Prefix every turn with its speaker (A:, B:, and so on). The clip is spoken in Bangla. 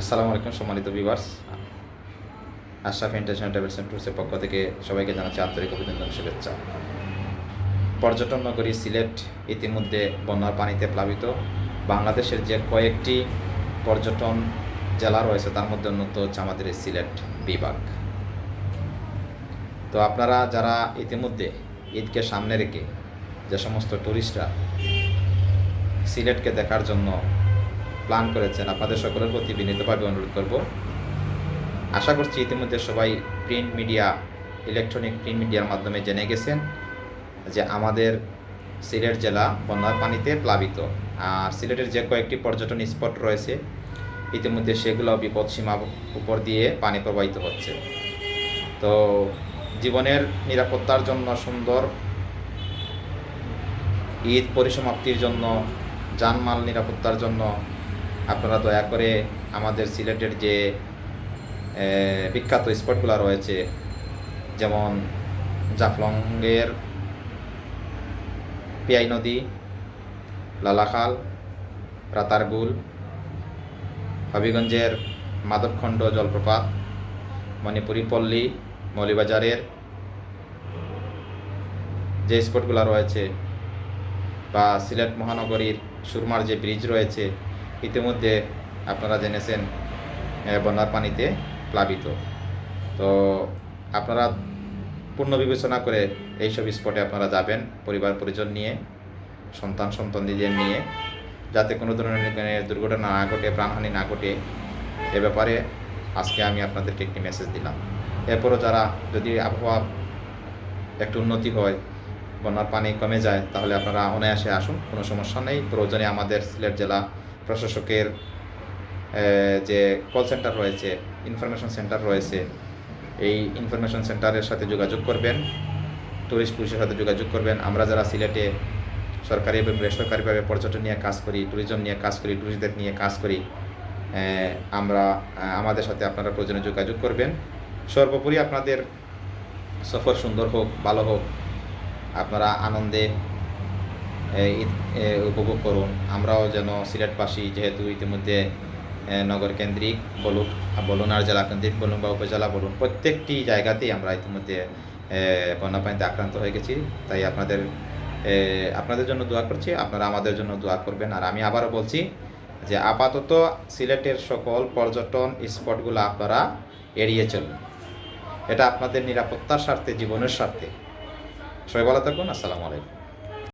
A: আসসালামু আলাইকুম, সম্মানিত viewers Ashraf international travels and ট্যুরসের পক্ষ থেকে সবাইকে জানাচ্ছি আন্তরিক অভিনন্দন, শুভেচ্ছা। পর্যটন নগরী সিলেট ইতিমধ্যে বন্যার পানিতে প্লাবিত। বাংলাদেশের যে কয়েকটি পর্যটন জেলা রয়েছে, তার মধ্যে অন্যতম হচ্ছে আমাদের সিলেট বিভাগ। তো আপনারা যারা ইতিমধ্যে ঈদকে সামনে রেখে যে সমস্ত ট্যুরিস্টরা সিলেটকে দেখার জন্য প্ল্যান করেছেন, আপনাদের সকলের প্রতি বিনীতভাবে অনুরোধ করব। আশা করছি ইতিমধ্যে সবাই প্রিন্ট মিডিয়া ইলেকট্রনিক প্রিন্ট মিডিয়ার মাধ্যমে জেনে গেছেন যে আমাদের সিলেট জেলা বন্যার পানিতে প্লাবিত। আর সিলেটের যে কয়েকটি পর্যটন স্পট রয়েছে, ইতিমধ্যে সেগুলো বিপদসীমা উপর দিয়ে পানি প্রবাহিত হচ্ছে। তো জীবনের নিরাপত্তার জন্য, সুন্দর ঈদ পরিসমাপ্তির জন্য জানমাল নিরাপত্তার জন্য আপনারা দয়া করে আমাদের সিলেটের যে বিখ্যাত স্পটগুলো রয়েছে, যেমন জাফলংয়ের পিয়াই নদী, লালাখাল, রাতারগুল, হবিগঞ্জের মাধবখণ্ড জলপ্রপাত, মণিপুরি পল্লী, মৌলিবাজারের যে স্পটগুলো রয়েছে, বা সিলেট মহানগরীর সুরমার যে ব্রিজ রয়েছে ইতিমধ্যে আপনারা জেনেছেন বন্যার পানিতে প্লাবিত। তো আপনারা পূর্ণ বিবেচনা করে এইসব স্পটে আপনারা যাবেন, পরিবার, পরিজন নিয়ে, সন্তান, সন্তানদের নিয়ে, যাতে কোনো ধরনের এখানে দুর্ঘটনা না ঘটে, প্রাণহানি না ঘটে, এ ব্যাপারে আজকে আমি আপনাদেরকে একটি মেসেজ দিলাম। এরপরও যারা যদি আবহাওয়া একটু উন্নতি হয়, বন্যার পানি কমে যায়, তাহলে আপনারা অনায়াসে আসুন, কোনো সমস্যা নেই। প্রয়োজনে আমাদের সিলেট জেলা প্রশাসকের যে কল সেন্টার রয়েছে ইনফরমেশন সেন্টার রয়েছে, এই ইনফরমেশন সেন্টারের সাথে যোগাযোগ করবেন। টুরিস্ট পুলিশের সাথে যোগাযোগ করবেন। আমরা যারা সিলেটে সরকারি এবং বেসরকারিভাবে পর্যটন নিয়ে কাজ করি ট্যুরিজম নিয়ে কাজ করি ট্যুরিস্টদের নিয়ে কাজ করি আমরা আমাদের সাথে আপনারা প্রয়োজনে যোগাযোগ করবেন। সর্বোপরি আপনাদের সফর সুন্দর হোক, ভালো হোক, আপনারা আনন্দে উপভোগ করুন। আমরাও যেন সিলেটবাসী যেহেতু ইতিমধ্যে নগর কেন্দ্রিক বলুক বলুন আর জেলা কেন্দ্রিক বলুন বা উপজেলা বলুন, প্রত্যেকটি জায়গাতেই আমরা ইতিমধ্যে বন্যা পানিতে আক্রান্ত হয়ে গেছি। তাই আপনাদের আপনাদের জন্য দোয়া করছি, আপনারা আমাদের জন্য দোয়া করবেন। আর আমি আবারও বলছি যে আপাতত সিলেটের সকল পর্যটন স্পটগুলো আপনারা এড়িয়ে চলুন। এটা আপনাদের নিরাপত্তার স্বার্থে, জীবনের স্বার্থে। সবাই ভালো থাকুন, আসসালামু আলাইকুম।